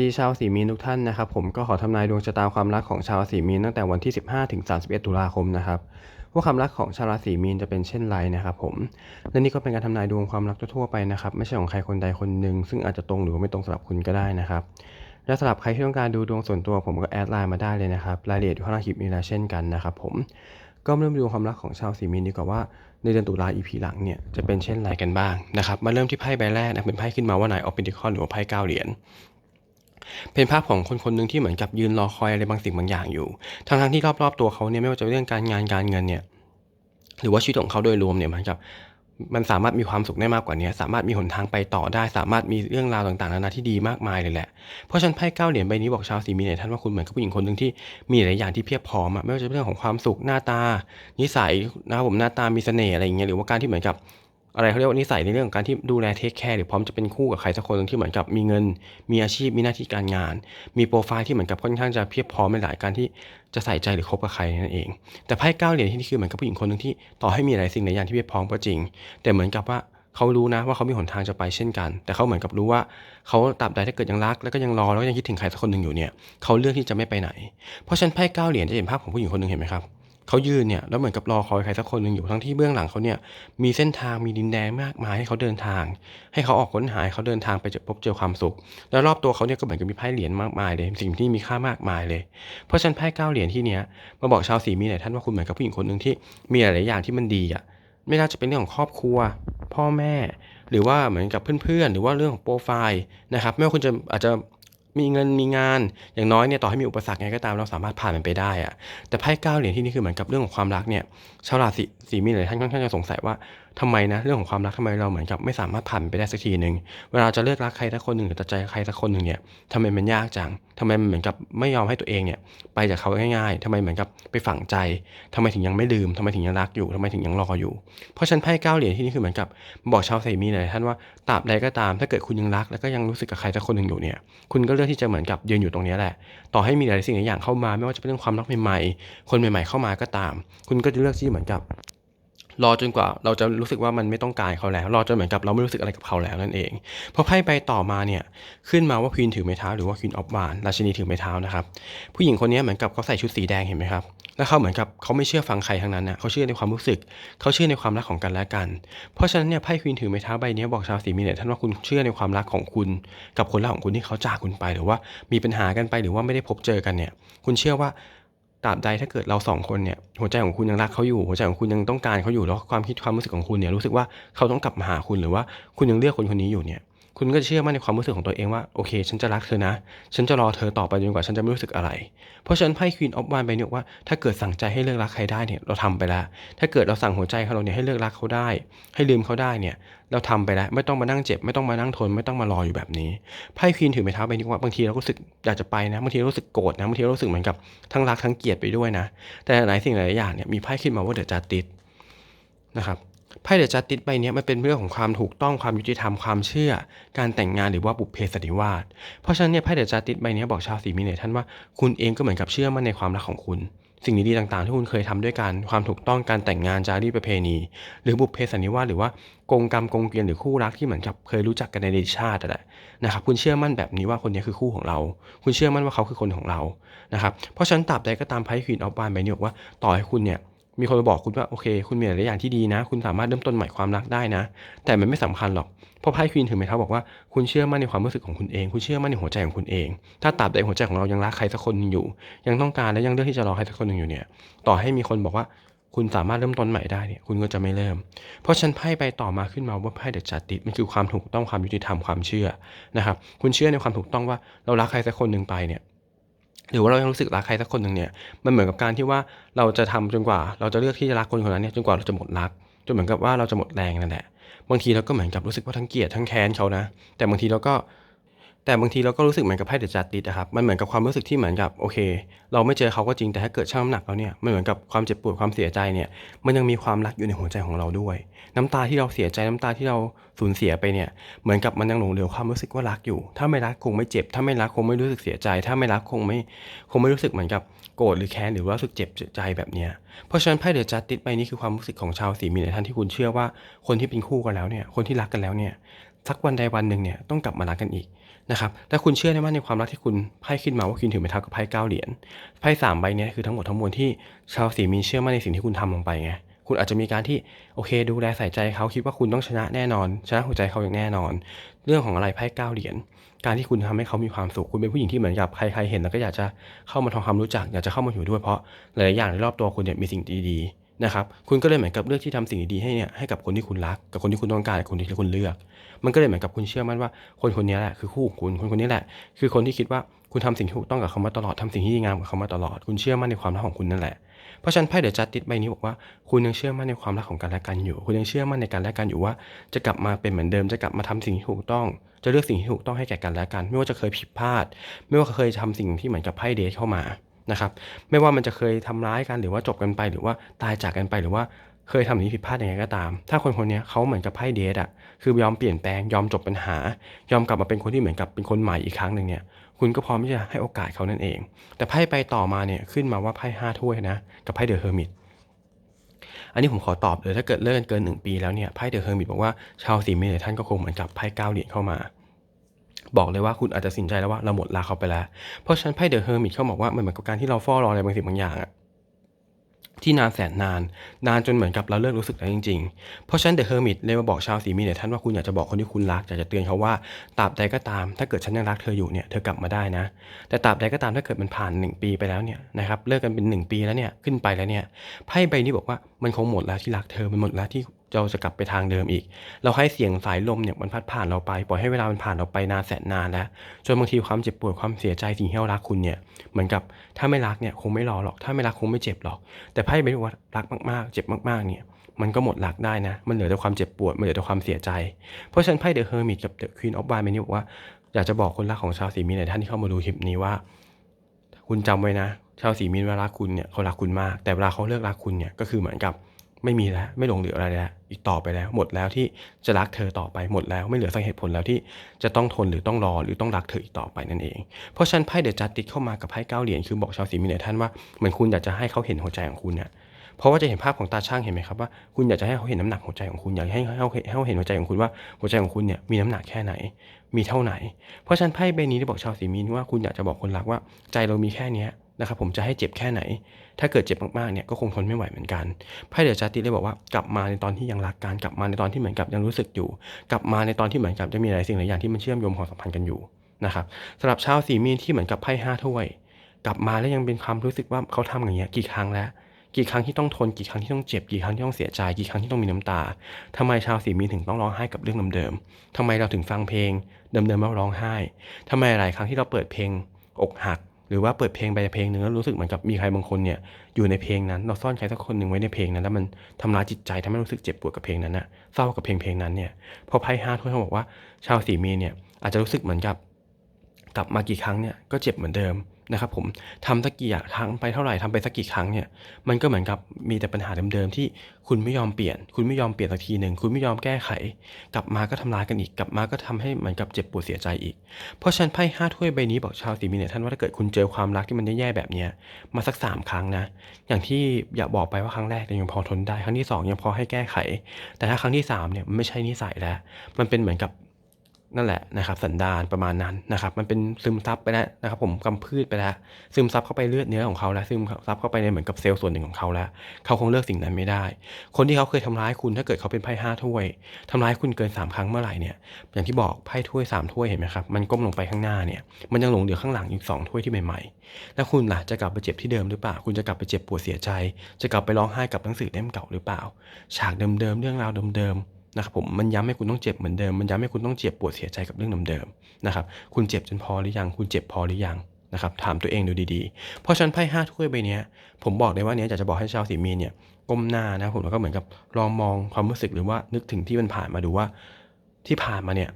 ดีชาวสีมีนทุกท่านนะครับผมก็ขอทำนายดวงชะตาความรักของชาวราศีมีนตั้งแต่วันที่ 15ถึง31 ตุลาคมนะครับว่าความรักของชาวราศีมีนจะเป็นเช่นไรนะครับผมและนี่ก็เป็นการทำนายดวงความรักทั่วๆไปนะครับไม่ใช่ของใครคนใดคนหนึ่งซึ่งอาจจะตรงหรือไม่ตรงสำหรับคุณก็ได้นะครับและสำหรับใครที่ต้องการดูดวงส่วนตัวผมก็แอดไลน์มาได้เลยนะครับรายละเอียดอยู่ข้างล่างคลิปนี้แล้วเช่นกันนะครับผมก็เริ่มดูความรักของชาวสีมีนดีกว่าว่าในเดือนตุลา EP หลังเนี่ยจะเป็นเช่นไรกันบ้างนะครับมาเริ่มที่ไพ่ใบแรกนะเป็นไพ่ขึ้นมาว่านายออฟเปนติคอนหรือว่าไพ่เก้าเหรียญ เป็นภาพของคนคนหนึ่งที่เหมือนกับยืนรอคอยอะไรบางสิ่งบางอย่างอยู่ ทั้งทั้งๆที่รอบๆตัวเขาเนี่ยไม่ว่าจะเรื่องการงานการเงินเนี่ย หรือว่าชีวิตของเขาโดยรวมเนี่ยมือนกับมันสามารถมีความสุขได้มากกว่านี้ สามารถมีหนทางไปต่อได้ สามารถมีเรื่องราวต่างๆนานาที่ดีมากมายเลยแหละ เพราะฉันไพ่เก้าเหรียญใบนี้บอกชาวสีมีเนี่ยท่านว่าคุณเหมือนกับผู้หญิงคนหนึ่งที่มีหลายอย่างที่เพียบพร้อมอะไม่ว่าจะเป็นเรื่องของความสุขหน้าตา นิสัยนะผมหน้าตามีเสน่ห์อะไรอย่างเงี้ยหรือว่าการที่เหมือนกับ อะไรเขาเรียกว่านิสัยในเรื่องของการที่ดูแลเทคแคร์หรือพร้อมจะเป็นคู่กับใครสักคนที่เหมือนกับมีเงิน มีอาชีพมีหน้าที่การงาน มีโปรไฟล์ที่เหมือนกับค่อนข้างจะเพียบพร้อมในหลายการที่จะใส่ใจหรือคบกับใครนั่นเอง แต่ไพ่เก้าเหรียญที่นี่คือเหมือนกับผู้หญิงคนหนึ่งที่ต่อให้มีหลายสิ่งหลายอย่างที่เพียบพร้อมก็จริง แต่เหมือนกับว่าเขารู้นะว่าเขามีหนทางจะไปเช่นกัน แต่เขาเหมือนกับรู้ว่าเขาตราบใดถ้าเกิดยังรัก แล้วก็ยังรอแล้วก็ยังคิดถึงใครสักคนหนึ่งอยู่เนี่ยเขาเลือกที่จะไม่ไปไหน เพราะฉะนันไพ่เก้าเหรียญจะเห็นภาพของผู้หญิงคนหนึ่งเห็นไหมครับ เขายืนเนี่ยแล้วเหมือนกับรอคอยใครสักคนหนึ่งอยู่ทั้งที่เบื้องหลังเขาเนี่ยมีเส้นทางมีดินแดนมากมายให้เขาเดินทาง ให้เขาออกค้นหาเขาเดินทางไปเจอพบเจอความสุข แล้วรอบตัวเขาเนี่ยก็เหมือนกับมีไพ่เหรียญมากมายเลยสิ่งที่มีค่ามากมายเลย เพราะฉะนันไพ่เก้าเหรียญที่เนี้ยมาบอกชาวสีมีหน่อยท่านว่าคุณเหมือนกับผู้หญิงคนหนึ่งที่มีหลายอย่างที่มันดีอะไม่น่าจะเป็นเรื่องของครอบครัว พ่อแม่ หรือว่าเหมือนกับเพื่อนๆ หรือว่าเรื่องของโปรไฟล์นะครับไม่ว่าคุณจะอาจจะ มีเงินมีงาน อย่างน้อยเนี่ยต่อให้มีอุปสรรคไงก็ตามเราสามารถผ่านมันไปได้อะแต่ไพ่เก้าเหรียญที่นี่คือเหมือนกับเรื่องของความรักเนี่ยชาวราศีสีมีนหลายท่านค่อนข้างจะสงสัยว่า ทำไมนะเรื่องของความรักทำไมเราเหมือนกับไม่สามารถผ่านไปได้สักทีหนึ่งเวลาจะเลือกรักใครสักคนหนึ่งหรือตัดใจใครสักคนหนึ่งเนี่ยทำไมมันยากจังทำไมมันเหมือนกับไม่ยอมให้ตัวเองเนี่ยไปจากเขาง่าย ๆทำไมเหมือนกับไปฝังใจทำไมถึงยังไม่ลืมทำไมถึงยังรักอยู่ทำไมถึงยังรออยู่ เพราะฉันไพ่เก้าเหรียญที่นี่คือเหมือนกับบอกชาวสีมีหลายท่านว่าตราบใดก็ตาม ถ้าเกิดคุณยังรัก แล้วก็ยังรู้สึกกับใครสักคนหนึ่งอยู่เนี่ยคุณก็เลือกที่จะเหมือนกับยืนอยู่ตรงนี้แหละ ต่อให้มีหลายสิ่งหลายอย่างเข้ามา ไม่ว่าจะเป็นเรื่องความรักใหม่ๆคนใหม่ ๆเข้ามาก็ตาม คุณก็จะเลือกที่เหมือนกับ รอจนกว่าเราจะรู้สึกว่ามันไม่ต้องการเขาแล้ว รอจนเหมือนกับเราไม่รู้สึกอะไรกับเขาแล้วนั่นเอง พอไพ่ใบต่อมาเนี่ยขึ้นมาว่าควีนถือไม้เท้าหรือว่าควีนออฟวานราชินีถือไม้เท้านะครับผู้หญิงคนนี้เหมือนกับเขาใส่ชุดสีแดงเห็นไหมครับแล้วเขาเหมือนกับเขาไม่เชื่อฟังใครทั้งนั้นนะเขาเชื่อในความรู้สึก เขาเชื่อในความรักของกันและกัน เพราะฉะนั้นเนี่ยไพ่ควีนถือไม้เท้าใบนี้บอกชาวสีมีเนี่ยท่านว่าคุณเชื่อในความรักของคุณ กับคนรักของคุณที่เขาจากคุณไป หรือว่ามีปัญหากันไปหรือว่าไม่ได้พบเจอกันเนี่ย คุณเชื่อว่า ตราบใดถ้าเกิดเราสองคนเนี่ยหัวใจของคุณยังรักเขาอยู่หัวใจของคุณยังต้องการเขาอยู่แล้วความคิดความรู้สึกของคุณเนี่ยรู้สึกว่าเขาต้องกลับมาหาคุณหรือว่าคุณยังเลือกคนคนนี้อยู่เนี่ย คุณก็จะเชื่อมั่นในความรู้สึกของตัวเองว่าโอเค ฉันจะรักเธอนะ ฉันจะรอเธอต่อไปจนกว่าฉันจะไม่รู้สึกอะไร เพราะฉะนั้นไพ่ควีนออฟวานไปเนี่ยว่าถ้าเกิดสั่งใจให้เลิกรักใครได้เนี่ยเราทำไปแล้ว ถ้าเกิดเราสั่งหัวใจของเราเนี่ยให้เลิกรักเขาได้ ให้ลืมเขาได้เนี่ยเราทำไปแล้ว ไม่ต้องมานั่งเจ็บ ไม่ต้องมานั่งทน ไม่ต้องมารออยู่แบบนี้ไพ่ควีนถือไม้เท้าไปนี่ว่าบางทีเราก็รู้สึกอยากจะไปนะบางทีรู้สึกโกรธนะบางทีรารู้สึกเหมือนกับทั้งรักทั้งเกลียดไปด้วยนะ แต่หลายสิ่งหลายอย่างเนี่ยมีไพ่ขึ้นมาว่าเดอะจัดติดนะครับ ไพ่เดจัดติดใบเนี้ยมันเป็นเรื่องของความถูกต้องความยุติธรรมความเชื่อ การแต่งงานหรือว่าบุพเพสันนิวาสเพราะฉะนั้นเนี่ยไพ่เดจัดติดใบเนี้ยบอกชาวสีมีเนี่ยท่านว่าคุณเองก็เหมือนกับเชื่อมั่นในความรักของคุณ สิ่งดีๆต่างๆ ที่คุณเคยทำด้วยกันความถูกต้องการแต่งงานจารีตประเพณี หรือบุพเพสันนิวาสหรือว่ากงกรรมกงเกวียนหรือคู่รักที่เหมือนกับเคยรู้จักกันในอดีตชาตินั่นแหละนะครับคุณเชื่อมั่นแบบนี้ว่าคนนี้คือคู่ของเรา คุณเชื่อมั่นว่าเขาคือคนของเรานะครับเพราะฉะนั้นตราบใดก็ตามไพ่ควีนออฟบานใบนี้บอกว่าต่อให้คุณเนี่ย มีคนมาบอกคุณว่าโอเค คุณมีหลายอย่างที่ดีนะ คุณสามารถเริ่มต้นใหม่ความรักได้นะ แต่มันไม่สำคัญหรอกเพราะไพ่ควีนถือไม้เท้าบอกว่าคุณเชื่อมั่นในความรู้สึกของคุณเอง คุณเชื่อมั่นในหัวใจของคุณเอง ถ้าตราบใดหัวใจของเรายังรักใครสักคนหนึงอยู่ ยังต้องการและยังเลือกที่จะรอใครสักคนหนึ่งอยู่เนี่ย ต่อให้มีคนบอกว่าคุณสามารถเริ่มต้นใหม่ได้เนี่ยคุณก็จะไม่เริ่ม เพราะฉันไพ่ไปต่อมาขึ้นมาว่าไพ่เดจัดติดมันคือความถูกต้องความยุติธรรมความเชื่อนะครับคุณเชื่อในความถูกต้องว่าเรารักใครสักคนหนึ่งไปเนี่ย หรือว่าเรายังรู้สึกรักใครสักคนหนึ่งเนี่ยมันเหมือนกับการที่ว่าเราจะทำจนกว่า เราจะเลือกที่จะรักคนคนนั้นเนี่ยจนกว่าเราจะหมดรักจนเหมือนกับว่าเราจะหมดแรงนั่นแหละบางทีเราก็เหมือนกับรู้สึกว่าทั้งเกลียดทั้งแค้นเขานะ แต่บางทีเราก็ แต่บางทีเราก็รู้สึกเหมือนกับไพ่เดอะจัดติดนะครับ มันเหมือนกับความรู้สึกที่เหมือนกับโอเค เราไม่เจอเขาก็จริงแต่ถ้าเกิดชั่งน้ำหนักแล้วเนี่ยมันเหมือนกับความเจ็บปวดความเสียใจเนี่ยมันยังมีความรักอยู่ในหัวใจของเราด้วย น้ำตาที่เราเสียใจน้ำตาที่เราสูญเสียไปเนี่ยเหมือนกับมันยังหลงเหลือความรู้สึกว่ารักอยู่ ถ้าไม่รักคงไม่เจ็บ ถ้าไม่รักคงไม่รู้สึกเสียใจ ถ้าไม่รักคงไม่คงไม่รู้สึกเหมือนกับโกรธหรือแค้นหรือว่ารู้สึกเจ็บใจแบบเนี้ยเพราะฉะนั้นไพ่เดอะจัดติดใบนี้คือความรู้สึกของชาวสีมีในท่านที่คุณเชื่อว่าคนที่เป็นคู่กันแล้วเนี่ยคนที่รักกันแล้วเนี่ยสักวันใดวันหนึ่งเนี่ยต้องกลับมารักกันอีก นะครับถ้าคุณเชื่อได้ว่าในความรักที่คุณไพ่ขึ้นมาว่าคุณถือเป็นเท่ากับไพ่เก้าเหรียญไพ่สามใบนี้คือทั้งหมดทั้งมวลที่ชาวราศีมีเชื่อมั่นในสิ่งที่คุณทำลงไปไงคุณอาจจะมีการที่โอเค ดูแลใส่ใจเขาคิดว่าคุณต้องชนะแน่นอน ชนะหัวใจเขาอย่างแน่นอน เรื่องของอะไรไพ่เก้าเหรียญการที่คุณทำให้เขามีความสุขคุณเป็นผู้หญิงที่เหมือนกับใครๆเห็นแล้วก็อยากจะเข้ามาทำความรู้จัก อยากจะเข้ามาอยู่ด้วยเพราะหลายอย่างในรอบตัวคุณเนี่ยมีสิ่งดีๆ นะครับคุณก็เลยเหมือนกับเลือกที่ทำสิ่งดีๆให้เนี่ยให้กับคนที่คุณรัก กับคนที่คุณต้องการกับคนที่คุณเลือก มันก็เลยเหมือนกับคุณเชื่อมั่นว่าคนคนนี้แหละคือคู่ของคุณคนคนนี้แหละ คือคนที่คิดว่าคุณทำสิ่งที่ถูกต้องกับเขามาตลอดทำสิ่งที่ดีงามกับเขามาตลอด คุณเชื่อมั่นในความรักของคุณนั่นแหละเพราะฉะนั้นไพ่เดอะจัดติสใบนี้บอกว่าคุณยังเชื่อมั่นในความรักของกันและกันอยู่ คุณยังเชื่อมั่นในการและกันอยู่ว่า จะกลับมาเป็นเหมือนเดิมจะกลับมาทำสิ่งที่ถูกต้องจะเลือกสิ่งที่ถูกต้องให้แก่กันและกัน ไม่ว่าจะเคยผิดพลาด ไม่ว่าเคยทำสิ่งที่เหมือนกับไพ่เดทเข้ามา นะครับไม่ว่ามันจะเคยทำร้ายกันหรือว่าจบกันไป หรือว่าตายจากกันไปหรือว่าเคยทำสิ่งที่ผิดพลาดยังไงก็ตาม ถ้าคนคนนี้เขาเหมือนกับไพ่เดทอะคือยอมเปลี่ยนแปลงยอมจบปัญหา ยอมกลับมาเป็นคนที่เหมือนกับเป็นคนใหม่อีกครั้งหนึ่งเนี่ย คุณก็พร้อมที่จะให้โอกาสเขานั่นเอง แต่ไพ่ไปต่อมาเนี่ยขึ้นมาว่าไพ่ห้าถ้วยนะกับไพ่เดอะเฮอร์มิตอันนี้ผมขอตอบเลยถ้าเกิดเลิกกันเกินหนึ่งปีแล้วเนี่ยไพ่เดอะเฮอร์มิตบอกว่าชาวสีเมษท่านก็คงเหมือนกับไพ่เก้าเหรียญเข้ามา บอกเลยว่าคุณอาจจะสินใจแล้วว่าเราหมดรักเขาไปแล้ว เพราะฉะนั้นไพ่เดอะเฮอร์มิตเขาบอกว่ามันเหมือนกับการที่เราเฝ้ารออะไรบางสิ่งบางอย่างอะที่นานแสนนาน นานจนเหมือนกับเราเลิกรู้สึกแล้วจริงๆ เพราะฉะนั้นเดอะเฮอร์มิตเลยมาบอกชาวสีมีเนี่ยท่านว่าคุณอยากจะบอกคนที่คุณรักอยากจะเตือนเขาว่าตราบใดก็ตาม ถ้าเกิดฉันยังรักเธออยู่เนี่ยเธอกลับมาได้นะ แต่ตราบใดก็ตามถ้าเกิดมันผ่าน 1 ปีไปแล้วเนี่ยนะครับเลิกกันเป็น 1 ปีแล้วเนี่ยขึ้นไปแล้วเนี่ยไพ่ใบนี้บอกว่ามันคงหมดแล้วที่รักเธอมันหมดแล้วที่เราจะกลับไปทางเดิมอีก เราให้เสียงสายลมเนี่ยมันพัดผ่านเราไป ปล่อยให้เวลามันผ่านเราไปนานแสนนานแล้ว จนบางทีความเจ็บปวดความเสียใจสิ่งที่เรารักคุณเนี่ย เหมือนกับถ้าไม่รักเนี่ยคงไม่รอหรอก ถ้าไม่รักคงไม่เจ็บหรอก แต่ไพ่ใบนี้ว่ารักมากๆ เจ็บมากๆ เนี่ย มันก็หมดรักได้นะ มันเหลือแต่ความเจ็บปวด มันเหลือแต่ความเสียใจ เพราะฉะนั้นไพ่เดอะเฮอร์มิตกับเดอะควีนออฟบาร์ใบนี้บอกว่า อยากจะบอกคนรักของชาวสีมีนหลายท่านที่เข้ามาดูคลิปนี้ว่า คุณจำไว้นะ ชาวสีมีนเวลารักคุณเนี่ยเขารักคุณมาก แต่เวลาเขาเลิกรักคุณเนี่ยก็คือเหมือนกับ ไม่มีแล้วไม่หลงเหลืออะไรแล้วอีกต่อไปแล้ว หมดแล้วที่จะรักเธอต่อไปหมดแล้ว ไม่เหลือสักเหตุผลแล้วที่จะต้องทนหรือต้องรอหรือต้องรักเธออีกต่อไปนั่นเอง เพราะชั้นไพ่เดอะจัดติดเข้ามากับไพ่เก้าเหรียญคือบอกชาวสีมีนท่านว่าเหมือนคุณอยากจะให้เขาเห็นหัวใจของคุณเนี่ยเพราะว่าจะเห็นภาพของตาช่างเห็นไหมครับว่าคุณอยากจะให้เขาเห็นน้ำหนักหัวใจของคุณอยากให้เขาให้เขาเห็นหัวใจของคุณว่าหัวใจของคุณเนี่ยมีน้ำหนักแค่ไหน มีเท่าไหน เพราะชั้นไพ่ใบนี้ได้บอกชาวสีมีนว่าคุณอยากจะบอกคนรักว่าใจเรามีแค่เนี้ย นะครับผมจะให้เจ็บแค่ไหน ถ้าเกิดเจ็บมากๆเนี่ยก็คงทนไม่ไหวเหมือนกันไพ่เดอะจัสติเลยบอกว่ากลับมาในตอนที่ยังรักกันกลับมาในตอนที่เหมือนกับยังรู้สึกอยู่ กลับมาในตอนที่เหมือนกับจะมีหลายสิ่งหลายอย่างที่มันเชื่อมโยงความสัมพันธ์กันอยู่นะครับสำหรับชาวสีมีนที่เหมือนกับไพ่ห้าถ้วย กลับมาแล้วยังเป็นความรู้สึกว่าเขาทำอย่างเงี้ยกี่ครั้งแล้ว กี่ครั้งที่ต้องทนกี่ครั้งที่ต้องเจ็บกี่ครั้งที่ต้องเสียใจกี่ครั้งที่ต้องมีน้ำตาทำไมชาวสีมีนถึงต้องร้องไห้กับเรื่องเดิมๆทำไมเราถึงฟังเพลงเดิมๆแล้วร้องไห้ทำไมหลายครั้งที่เราเปิดเพลงอกหัก รือว่าเปิดเพลงไปเพลงหนึ่งแล้วรู้สึกเหมือนกับมีใครบางคนเนี่ยอยู่ในเพลงนั้น เราซ่อนใครสักคนหนึ่งไว้ในเพลงนั้น แล้วมันทำร้ายจิตใจทำให้รู้สึกเจ็บปวดกับเพลงนั้นนะเศร้ากับเพลงเพลงนั้นเนี่ยพอไพ่ห้าถ้วยเขาบอกว่า ชาวสีมีเนี่ยอาจจะรู้สึกเหมือนกับ กลับมากี่ครั้งเนี่ยก็เจ็บเหมือนเดิม นะครับผมทำสักกี่ครั้งไปเท่าไหร่ทำไปสักกี่ครั้งเนี่ยมันก็เหมือนกับมีแต่ปัญหาเดิมๆที่คุณไม่ยอมเปลี่ยน คุณไม่ยอมเปลี่ยนสักทีหนึ่งคุณไม่ยอมแก้ไข กลับมาก็ทำร้ายกันอีกกลับมาก็ทำให้เหมือนกับเจ็บปวดเสียใจอีก เพราะฉันไพ่ห้าถ้วยใบนี้บอกชาวสีมีเนี่ยท่านว่าถ้าเกิดคุณเจอความรักที่มันแย่ๆแบบเนี้ยมาสักสามครั้งนะอย่างที่อยากบอกไปว่าครั้งแรกยยังพอทนได้ครั้งที่สองยังพอให้แก้ไข แต่ถ้าครั้งที่สามเนี่ยมันไม่ใช่นิสัยแล้ว มันเป็นเหมือนกับ นั่นแหละนะครับสันดานประมาณนั้นนะครับ มันเป็นซึมซับไปแล้วนะครับ ผมกำพืชไปแล้ว ซึมซับเข้าไปเลือดเนื้อของเขาแล้วซึมซับเข้าไปในเหมือนกับเซลล์ส่วนหนึ่งของเขาแล้ว เขาคงเลิกสิ่งนั้นไม่ได้ คนที่เขาเคยทำร้ายคุณถ้าเกิดเขาเป็นไพ่ห้าถ้วยทำร้ายคุณเกินสามครั้งเมื่อไหร่เนี่ยอย่างที่บอกไพ่ถ้วยสามถ้วยเห็นไหมครับมันก้มลงไปข้างหน้าเนี่ยมันยังหลงเหลือข้างหลังอีกสองถ้วยที่ใหม่ๆแล้วคุณล่ะจะกลับไปเจ็บที่เดิมหรือเปล่า คุณจะกลับไปเจ็บปวดเสียใจ จะกลับไปร้องไห้กับหนังสือเล่มเก่าหรือเปล่า ฉากเดิมๆเรื่องราวเดิมๆ นะครับผมมันย้ำให้คุณต้องเจ็บเหมือนเดิม มันย้ำให้คุณต้องเจ็บปวดเสียใจกับเรื่องเดิมๆนะครับคุณเจ็บจนพอหรือยัง คุณเจ็บพอหรือยังนะครับถามตัวเองดูดีๆ เพราะฉันไพ่ห้าถ้วยใบเนี้ยผมบอกเลยว่าเนี้ยอยากจะบอกให้ชาวสีมีเนี่ยก้มหน้านะผมแล้วก็เหมือนกับลองมองความรู้สึกหรือว่านึกถึงที่มันผ่านมาดูว่า ที่ผ่านมาเนี่ย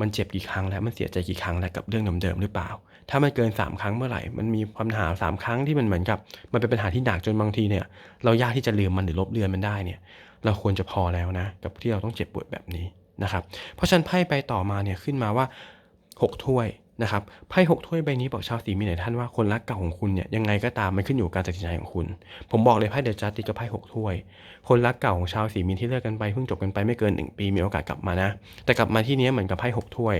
มันเจ็บกี่ครั้งแล้วมันเสียใจกี่ครั้งแล้วกับเรื่องเดิมๆหรือเปล่า ถ้ามันเกิน 3 ครั้งเมื่อไหร่ มันมีปัญหา 3 ครั้งที่มันเหมือนกับ มันเป็นปัญหาที่หนักจนบางทีเนี่ย เรายากที่จะลืมมันหรือลบเลือนมันได้เนี่ย เราควรจะพอแล้วนะ กับที่เราต้องเจ็บปวดแบบนี้นะครับ เพราะฉะนั้นไพ่ไปต่อมาเนี่ยขึ้นมาว่า 6 ถ้วยนะครับไพ่หกถ้วยใบนี้บอกชาวสีมีนหลายท่านว่าคนรักเก่าของคุณเนี่ยยังไงก็ตามมันขึ้นอยู่กับการตัดสินใจของคุณ ผมบอกเลยไพ่เดอะจัสติกับไพ่หกถ้วย คนรักเก่าของชาวสีมีที่เลิกกันไปเพิ่งจบกันไปไม่เกินหนึ่งปีมีโอกาสกลับมานะ แต่กลับมาที่นี้เหมือนกับไพ่หกถ้วย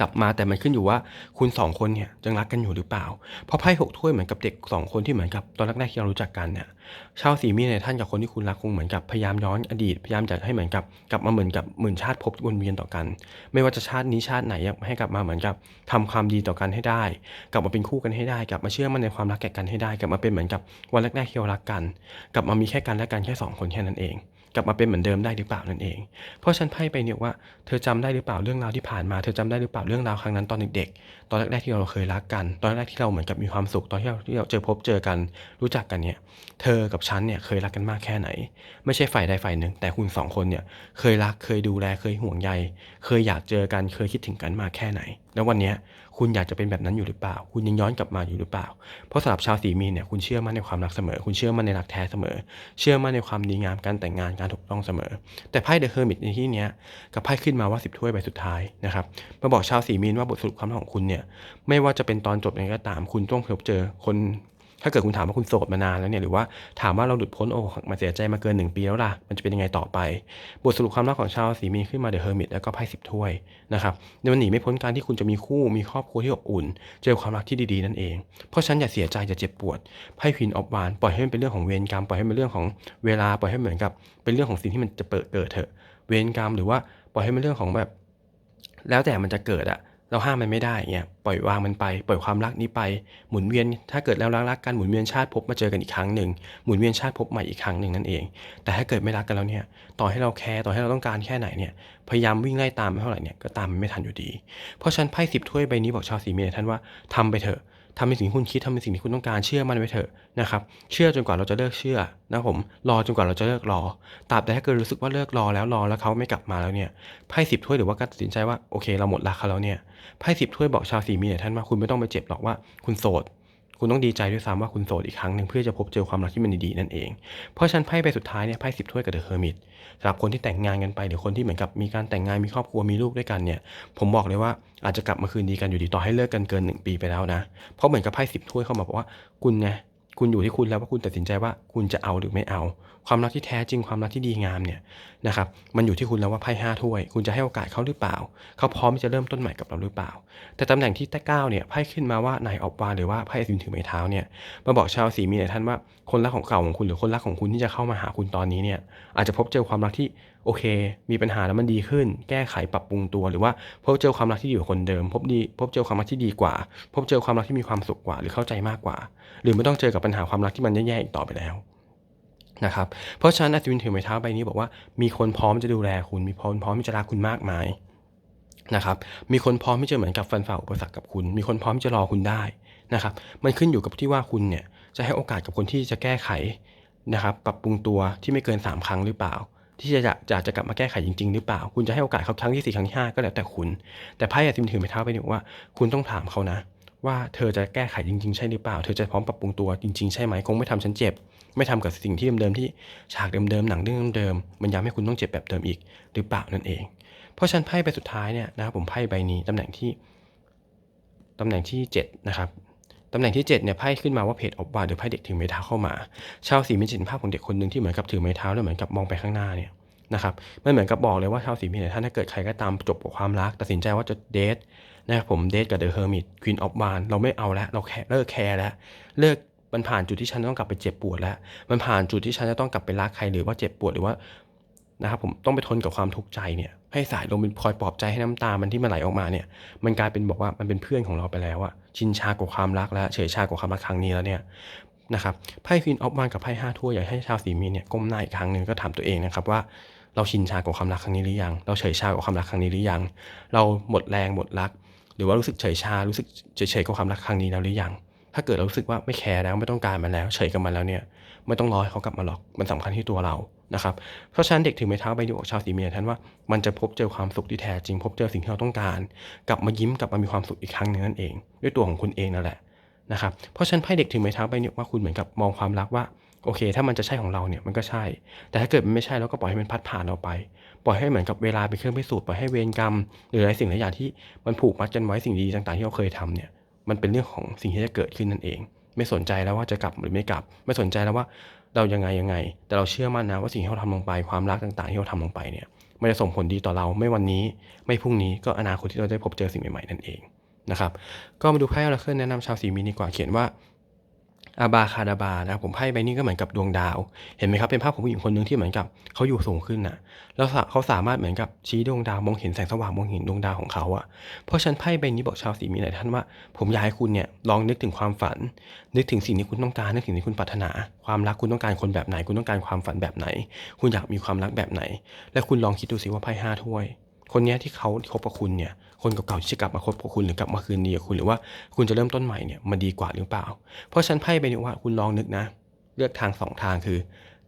กลับมาแต่มันขึ้นอยู่ว่าคุณสองคนเนี่ยยังรักกันอยู่หรือเปล่า เพราะไพ่หกถ้วยเหมือนกับเด็กสองคนที่เหมือนกับตอนแรกๆที่เรารู้จักกันเนี่ยชาวสีมีในท่านกับคนที่คุณรักคงเหมือนกับพยายามย้อนอดีตพยายามจะให้เหมือนกับกลับมาเหมือนกับหมื่นชาติภพวนเวียนต่อกัน ไม่ว่าจะชาตินี้ชาติไหนอยากให้กลับมาเหมือนกับทำความดีต่อกันให้ได้ กลับมาเป็นคู่กันให้ได้ กลับมาเชื่อมั่นในความรักแก่กันให้ได้ กลับมาเป็นเหมือนกับวันแรกๆที่เรารักกัน กลับมามีแค่กันและกันแค่สองคนแค่นั้นเอง กลับมาเป็นเหมือนเดิมได้หรือเปล่านั่นเอง เพราะฉันไพ่ไปเนี่ยว่าเธอจำได้หรือเปล่าเรื่องราวที่ผ่านมา เธอจำได้หรือเปล่าเรื่องราวครั้งนั้นตอนเด็กๆ ตอนแรกๆที่เราเคยรักกัน ตอนแรกที่เราเหมือนกับมีความสุข ตอนที่เราที่เราเจอพบเจอกัน รู้จักกันเนี่ย เธอกับฉันเนี่ยเคยรักกันมากแค่ไหน ไม่ใช่ฝ่ายใดฝ่ายหนึ่ง แต่คุณสองคนเนี่ยเคยรัก เคยดูแล เคยห่วงใย เคยอยากเจอกัน เคยคิดถึงกันมากแค่ไหน แล้ววันนี้ คุณอยากจะเป็นแบบนั้นอยู่หรือเปล่า คุณยังย้อนกลับมาอยู่หรือเปล่า เพราะสำหรับชาวสีมีนเนี่ยคุณเชื่อมั่นในความรักเสมอ คุณเชื่อมั่นในรักแท้เสมอ เชื่อมั่นในความดีงามการแต่งงานการถูกต้องเสมอ แต่ไพ่เดอะเฮอร์มิตในที่นี้กับไพ่ขึ้นมาว่าสิบถ้วยใบสุดท้ายนะครับมาบอกชาวสีมีนว่าบทสรุปความรักของคุณเนี่ยไม่ว่าจะเป็นตอนจบยังไงก็ตาม คุณต้องพบเจอคน ถ้าเกิดคุณถามว่าคุณโสดมานานแล้วเนี่ยหรือว่าถามว่าเราหลุดพ้นโอ้มาเสียใจมาเกินหนึ่งปีแล้วล่ะ มันจะเป็นยังไงต่อไป บทสรุปความรักของชาวสีมีขึ้นมาเดอะเฮอร์มิตแล้วก็ไพ่สิบถ้วยนะครับในมันหนีไม่พ้นการที่คุณจะมีคู่มีครอบครัวที่อบอุ่น เจอความรักที่ดีๆนั่นเอง เพราะฉันอย่าเสียใจอย่าเจ็บปวดไพ่ควีนออฟวานปล่อยให้มันเป็นเรื่องของเวรกรรมปล่อยให้มันเป็นเรื่องของเวลาปล่อยให้เหมือนกับเป็นเรื่องของสิ่งที่มันจะเปิดเกิดเถอะ เวรกรรมหรือว่าปล่อยให้มันเรื่องของแบบ แล้วแต่มันจะเกิดอะ เราห้ามมันไม่ได้เงี้ยปล่อยวางมันไป ปล่อยความรักนี้ไป หมุนเวียนถ้าเกิดแล้วรักรักกันหมุนเวียนชาติพบมาเจอกันอีกครั้งหนึ่งหมุนเวียนชาติพบใหม่อีกครั้งหนึ่งนั่นเอง แต่ถ้าเกิดไม่รักกันแล้วเนี่ยต่อให้เราแคร์ต่อให้เราต้องการแค่ไหนเนี่ยพยายามวิ่งไล่ตามไปเท่าไหร่เนี่ยก็ตามมันไม่ทันอยู่ดี เพราะฉันไพ่สิบถ้วยใบนี้บอกชาวสีเมษท่านว่าทำไปเถอะ ทำในสิ่งที่คุณคิดทำในสิ่งที่คุณต้องการเชื่อมันไว้เถอะนะครับ เชื่อจนกว่าเราจะเลิกเชื่อนะครับผม รอจนกว่าเราจะเลิกรอตราบใดถ้าเกิดรู้สึกว่าเลิกรอแล้วรอแล้วเขาไม่กลับมาแล้วเนี่ยไพ่สิบถ้วยหรือว่าการตัดสินใจว่าโอเคเราหมดรักเขาแล้วเนี่ยไพ่สิบถ้วยบอกชาวสีมีเนี่ยท่านว่าคุณไม่ต้องไปเจ็บหรอกว่าคุณโสด คุณต้องดีใจด้วยซ้ำว่าคุณโสดอีกครั้งหนึ่งเพื่อจะพบเจอความรักที่มันดีๆนั่นเอง เพราะฉันไพ่ไปสุดท้ายเนี่ยไพ่สิบถ้วยกับเดอะเฮอร์มิตสำหรับคนที่แต่งงานกันไปหรือคนที่เหมือนกับมีการแต่งงานมีครอบครัวมีลูกด้วยกันเนี่ย ผมบอกเลยว่าอาจจะกลับมาคืนดีกันอยู่ดีต่อให้เลิกกันเกินหนึ่งปีไปแล้วนะ เพราะเหมือนกับไพ่สิบถ้วยเข้ามาบอกว่าคุณไงคุณอยู่ที่คุณแล้วว่าคุณตัดสินใจว่าคุณจะเอาหรือไม่เอา ความรักที่แท้จริงความรักที่ดีงามเนี่ยนะครับมันอยู่ที่คุณแล้วว่าไพ่ห้าถ้วย คุณจะให้โอกาสเขาหรือเปล่า เขาพร้อมที่จะเริ่มต้นใหม่กับเราหรือเปล่า แต่ตำแหน่งที่แต้เก้าเนี่ยไพ่ขึ้นมาว่านายออกวาหรือว่าไพ่สินถือไม้เท้าเนี่ยมาบอกชาวสีมีในท่านว่าคนรักของเก่าของคุณหรือคนรักของคุณที่จะเข้ามาหาคุณตอนนี้เนี่ยอาจจะพบเจอความรักที่โอเค มีปัญหาแล้วมันดีขึ้น แก้ไขปรับปรุงตัว หรือว่าพบเจอความรักที่ดีกว่าคนเดิม พบดี พบเจอความรักที่ดีกว่า พบเจอความรักที่มีความสุขกว่า หรือเข้าใจมากกว่า หรือไม่ต้องเจอกับปัญหาความรักที่มันแย่ๆอีกต่อไปแล้ว นะครับ เพราะฉะนั้นอัศวินถือไม้เท้าใบนี้บอกว่ามีคนพร้อมจะดูแลคุณ มีคนพร้อมที่จะรักคุณมากมายนะครับ มีคนพร้อมที่จะเหมือนกับฟันฝ่าอุปสรรคกับคุณ มีคนพร้อมที่จะรอคุณได้นะครับ มันขึ้นอยู่กับที่ว่าคุณเนี่ยจะให้โอกาสกับคนที่จะแก้ไขนะครับปรับปรุงตัวที่ไม่เกิน 3 ครั้งหรือเปล่า ที่จะจะจะจะกลับมาแก้ไขจริง ๆ หรือเปล่า คุณจะให้โอกาสเขาครั้งที่สี่ครั้งที่ห้าก็แล้วแต่คุณ แต่ไพ่อาทิมถือไม้เท้าไปนี่ว่า คุณต้องถามเขานะว่าเธอจะแก้ไขจริง ๆ ใช่หรือเปล่า เธอจะพร้อมปรับปรุงตัวจริง ๆ ใช่ไหม คงไม่ทำฉันเจ็บ ไม่ทำกับสิ่งที่เดิมๆที่ฉากเดิมๆหนังเรื่องเดิมๆมันย้ำให้คุณต้องเจ็บแบบเดิมอีก หรือเปล่านั่นเอง เพราะฉันไพ่ใบสุดท้ายเนี่ยนะครับผมไพ่ใบนี้ตำแหน่งที่ตำแหน่งที่ 7 นะครับตำแหน่งที่ 7เนี่ยไพ่ขึ้นมาว่าเพจออฟวาหรือไพ่เด็กถือไม้เท้าเข้ามา ชาวสีมีจิตภาพของเด็กคนหนึ่งที่เหมือนกับถือไม้เท้าแล้วเหมือนกับมองไปข้างหน้าเนี่ยนะครับมันเหมือนกับบอกเลยว่าชาวสีมีเนี่ยถ้าถ้าเกิดใครก็ตามจบกับความรัก ตัดสินใจว่าจะเดทนะครับผมเดทกับเดอะเฮอร์มิตควีนออฟวานเราไม่เอาแล้วเราแค่เลิกแคร์แล้วเลิก มันผ่านจุดที่ฉันต้องกลับไปเจ็บปวดแล้ว มันผ่านจุดที่ฉันจะต้องกลับไปรักใครหรือว่าเจ็บปวดหรือว่านะครับผมต้องไปทนกับความทุกข์ใจเนี่ยให้สายลมเป็นคอยปลอบใจให้น้ำตามันที่มันไหลออกมาเนี่ย มันกลายเป็นบอกว่ามันเป็นเพื่อนของเราไปแล้วอะชินชากับความรักแล้วเฉยชากับความรักครั้งนี้แล้วเนี่ยนะครับไพ่ควีนออฟวานกับไพ่ห้าถ้วอยากให้ชาวสีมีเนี่ยก้มหน้าอีกครั้งหนึ่งก็ถามตัวเองนะครับว่าเราชินชากับความรักครั้งนี้หรือยัง เราเฉยชากับความรักครั้งนี้หรือยัง เราหมดแรงหมดรัก หรือว่ารู้สึกเฉยชา รู้สึกเฉยๆกับความรักครั้งนี้แล้วหรือยัง ถ้าเกิดเรารู้สึกว่าไม่แคร์แล้วไม่ต้องการมันแล้ว เฉยกับมันแล้วเนี่ยไม่ต้องรอให้เขากลับมาหรอกมันสำคัญที่ตัวเรานะครับเพราะฉะนั้นเด็กถือไม้เท้าใบนี้ของชาวสีเมียท่านว่ามันจะพบเจอความสุขที่แท้จริง พบเจอสิ่งที่เราต้องการ กลับมายิ้มกลับมามีความสุขอีกครั้งหนึ่งนั่นเอง ด้วยตัวของคุณเองนั่นแหละนะครับเพราะฉะนั้นไพ่เด็กถือไม้เท้าใบนี้ว่าคุณเหมือนกับมองความรักว่าโอเค ถ้ามันจะใช่ของเราเนี่ยมันก็ใช่ แต่ถ้าเกิดมันไม่ใช่เราก็ปล่อยให้มันพัดผ่านเราไป ปล่อยให้เหมือนกับเวลาเป็นเครื่องพิสูจน์ปล่อยให้เวรกรรม หรืออะไรสิ่งหลายอย่างที่มันผูกมัดกันไว้สิ่งดีต่างๆที่เราเคยทำเนี่ย มันเป็นเรื่องของสิ่งที่จะเกิดขึ้นนั่นเอง ไม่สนใจแล้วว่าจะกลับหรือไม่กลับ ไม่สนใจแล้วว่าเรายังไงยังไง แต่เราเชื่อมั่นนะว่าสิ่งที่เราทำลงไปความรักต่างๆที่เราทำลงไปเนี่ยมันจะส่งผลดีต่อเราไม่วันนี้ ไม่พรุ่งนี้ก็อนาคตที่เราได้พบเจอสิ่งใหม่ๆนั่นเองนะครับก็มาดูไพ่ออราเคิลแนะนำชาวสีมีนดีกว่าเขียนว่า อาบาคาดาบานะครับผมไพ่ใบนี้ก็เหมือนกับดวงดาว เห็นไหมครับเป็นภาพของผู้หญิงคนหนึ่งที่เหมือนกับเขาอยู่สูงขึ้นน่ะแล้วเขาสามารถเหมือนกับชี้ดวงดาวมองเห็นแสงสว่างมองเห็นดวงดาวของเขาอะเพราะฉันไพ่ใบนี้บอกชาวสีมีหลายท่านว่า ผมอยากให้คุณเนี่ยลองนึกถึงความฝัน นึกถึงสิ่งที่คุณต้องการนึกถึงที่คุณปรารถนา ความรักคุณต้องการคนแบบไหน คุณต้องการความฝันแบบไหน คุณอยากมีความรักแบบไหน และคุณลองคิดดูสิว่าไพ่ห้าถ้วย คนนี้ที่เขาคบกับคุณเนี่ย คนเก่าๆที่จะกลับมาคบกับคุณหรือกลับมาคืนดีกับคุณหรือว่าคุณจะเริ่มต้นใหม่เนี่ยมันดีกว่าหรือเปล่า เพราะฉะนันไพ่ใบนี้ว่าคุณลองนึกนะ เลือกทางสองทางคือ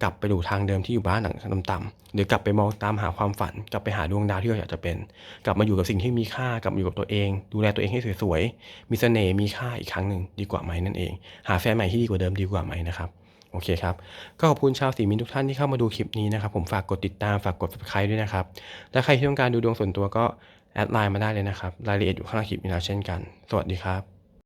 กลับไปดูทางเดิมที่อยู่บ้านหลังต่ำๆหรือกลับไปมองตามหาความฝัน กลับไปหาดวงดาวที่เราอยากจะเป็น กลับมาอยู่กับสิ่งที่มีค่ากลับมาอยู่กับตัวเอง ดูแลตัวเองให้สวยๆมีเสน่ห์มีค่าอีกครั้งหนึ่งดีกว่าไหมนั่นเอง หาแฟนใหม่ที่ดีกว่าเดิมดีกว่าไหมนะครับโอเคครับ ก็ขอบคุณชาวสีมินทุกท่านที่เข้ามาดูคลิปนี้นะครับ ผมฝากกดติดตามฝากกด subscribe ด้วยนะครับ และใครที่ต้องการดูดวงส่วนตัวก็ แอดไลน์มาได้เลยนะครับ รายละเอียดอยู่ข้างล่างคลิปนี้แล้วเช่นกัน สวัสดีครับ